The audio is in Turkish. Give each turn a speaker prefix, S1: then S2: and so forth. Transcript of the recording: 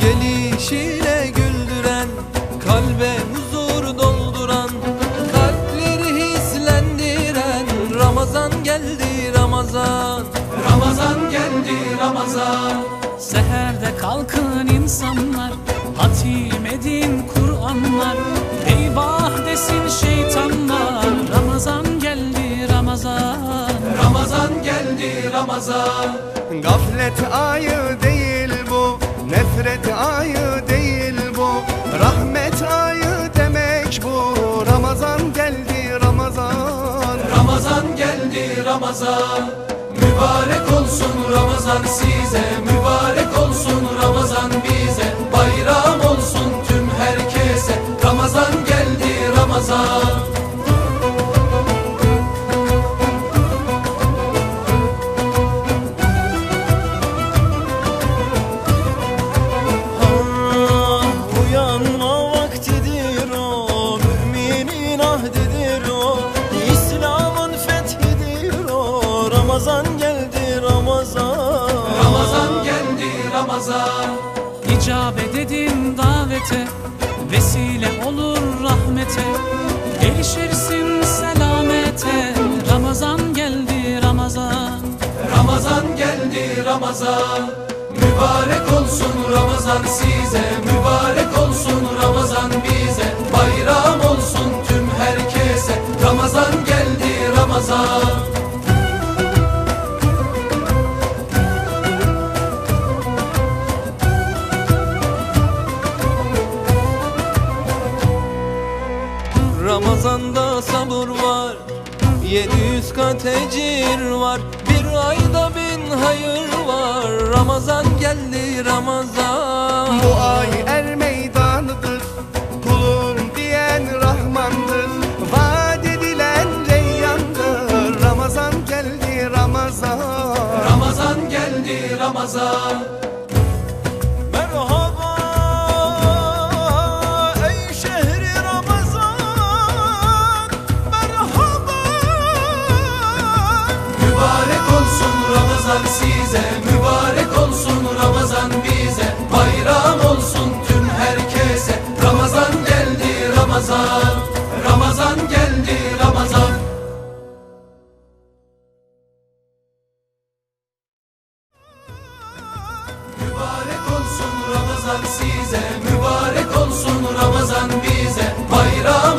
S1: Gelişiyle güldüren, kalbe huzur dolduran, kalpleri hislendiren Ramazan geldi Ramazan.
S2: Ramazan geldi Ramazan.
S3: Seherde kalkın insanlar Hatim edin Kur'anlar Ramazan.
S4: Gaflet ayı değil bu Nefret ayı değil bu. Rahmet ayı demek bu. Ramazan geldi Ramazan.
S2: Ramazan geldi Ramazan. Mübarek olsun Ramazan size. Mübarek olsun Ramazan bize. Bayram olsun tüm herkese. Ramazan geldi Ramazan
S1: geldi Ramazan.
S2: Ramazan geldi Ramazan.
S3: İcabet edin davete Vesile olur rahmete. Erişirsin selamete. Ramazan geldi Ramazan.
S2: Ramazan geldi Ramazan. Mübarek olsun Ramazan size. Mübarek olsun Ramazan bize
S1: Ramazanda sabır var 700 kat ecir var. Bir ayda bin hayır var Ramazan geldi Ramazan.
S4: Bu ay er meydanıdır Kulum diyen Rahmandır. Vaat edilen reyyandır Ramazan geldi Ramazan.
S2: Ramazan geldi Ramazan Mübarek olsun Ramazan size Mübarek olsun Ramazan bize. Bayram olsun tüm herkese. Ramazan geldi Ramazan. Ramazan geldi Ramazan. Mübarek olsun Ramazan size Mübarek olsun Ramazan bize. Bayram